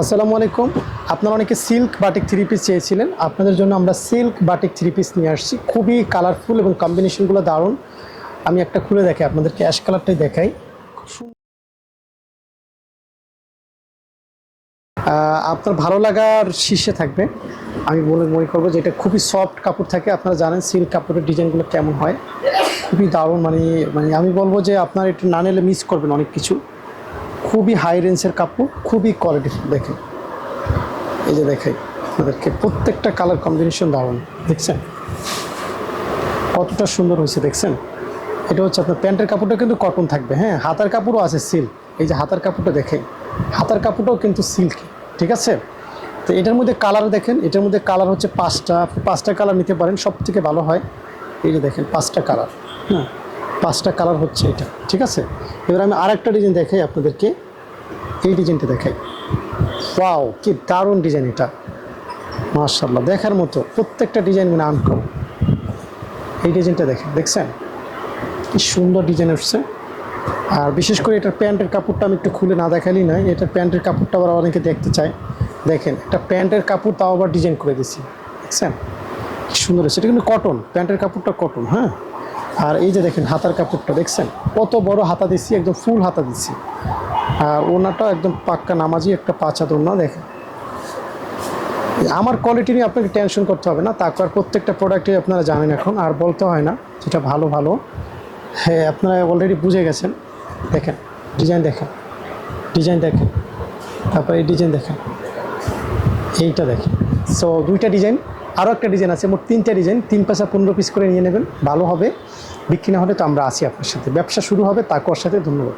আসসালামু আলাইকুম। আপনারা অনেকে সিল্ক বাটিক থ্রি পিস চেয়েছিলেন। আপনাদের জন্য আমরা সিল্ক বাটিক থ্রি পিস নিয়ে আসছি। খুবই কালারফুল এবং কম্বিনেশনগুলো দারুণ। আমি একটা খুলে দেখাই আপনাদেরকে অ্যাশ কালারটাই দেখাই। খুব সুন্দর। আহ, আপনার ভালো লাগার শীর্ষে থাকবে। আমি বলে মনে করব যে এটা খুবই সফট কাপড় থাকে। আপনারা জানেন সিল্ক কাপড়ের ডিজাইনগুলো কেমন হয়। খুবই দারুণ। মানে মানে আমি বলব যে আপনার একটু না নিলে মিস করবেন অনেক কিছু। খুবই হাই রেঞ্জের কাপড়, খুবই কোয়ালিটি দেখে এই যে দেখাই আপনাদেরকে প্রত্যেকটা কালার কম্বিনেশন দারুণ, দেখছেন? কতটা সুন্দর হয়েছে, দেখছেন? এটা হচ্ছে আপনার প্যান্টের কাপড়টা কিন্তু কটন থাকবে হ্যাঁ? হাতার কাপড়ও আছে সিল্ক এই যে হাতার কাপড়টা দেখেন, হাতার কাপড়টাও কিন্তু সিল্ক ঠিক আছে? তো এটার মধ্যে কালার দেখেন, এটার মধ্যে কালার হচ্ছে পাঁচটা আপনি পাঁচটা কালার নিতে পারেন সব থেকে ভালো হয়। এই যে দেখেন, পাঁচটা কালার হ্যাঁ? পাঁচটা কালার হচ্ছে এটা, ঠিক আছে? এবার আমি আরেকটা ডিজাইন দেখাই আপনাদেরকে। এই ডিজাইনটা দেখাই। ওয়াও কি দারুণ ডিজাইন এটা। মার্শাল্লাহ দেখার মতো প্রত্যেকটা ডিজাইন মানে আনকম এই ডিজাইনটা দেখেন, দেখছেন? কি সুন্দর ডিজাইন উঠছে। আর বিশেষ করে এটার প্যান্টের কাপড়টা আমি একটু খুলে না দেখালেই নয়, এটার প্যান্টের কাপড়টা আবার অনেকে দেখতে চায়। দেখেন, একটা প্যান্টের কাপড় তাও আবার ডিজাইন করে দিছি দেখছেন? কি সুন্দর হয়েছে এটা কিন্তু কটন প্যান্টের কাপড়টা কটন হ্যাঁ? আর এই যে দেখেন হাতার কাপড়টা, দেখছেন? কত বড় হাতা দিচ্ছি একদম ফুল হাতা দিচ্ছি আর ওনাটাও একদম পাক্কা নামাজি, একটা পাঁচা ওনা দেখেন। আমার কোয়ালিটি নিয়ে আপনাকে টেনশন করতে হবে না, তারপর প্রত্যেকটা প্রোডাক্টই আপনারা জানেন এখন, আর বলতে হয় না, যেটা ভালো ভালো। হ্যাঁ আপনারা অলরেডি বুঝে গেছেন। দেখেন ডিজাইন দেখেন ডিজাইন দেখেন। তারপর এই ডিজাইন দেখেন। এইটা দেখেন। সো দুইটা ডিজাইন আরও একটা ডিজাইন আছে, মোট তিনটা ডিজাইন, তিন পাশা পনেরো পিস করে নিয়ে নেবেন, ভালো হবে। বিক্রি না হলে তো আমরা আছি আপনার সাথে। ব্যবসা শুরু হবে তাকুয়ার সাথে ধন্যবাদ।